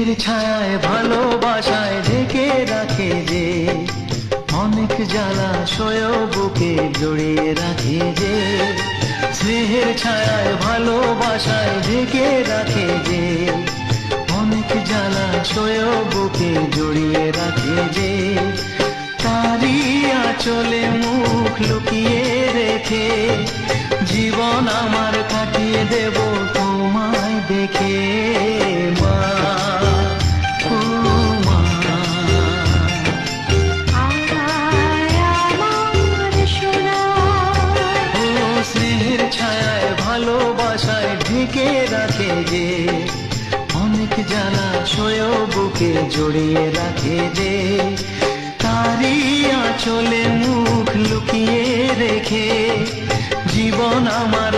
ছায়ায়, ভালোবাসায় ঢেকে রাখে যে, অনেক জ্বালা সয় বুকে জড়িয়ে রাখে যে, স্নেহের ছায়ায়, ভালোবাসায় ঢেকে রাখে যে, অনেক জ্বালা সয় বুকে জড়িয়ে রাখে যে তারি আঁচলে মুখ লুকিয়ে রেখে, জীবন আমার কাটিয়ে দেব তোমায় দেখে। ঢেকে রাখে যে, অনেক জ্বালা সয় বুকে জড়িয়ে রাখে যে তারি আঁচলে মুখ লুকিয়ে রেখে জীবন আমার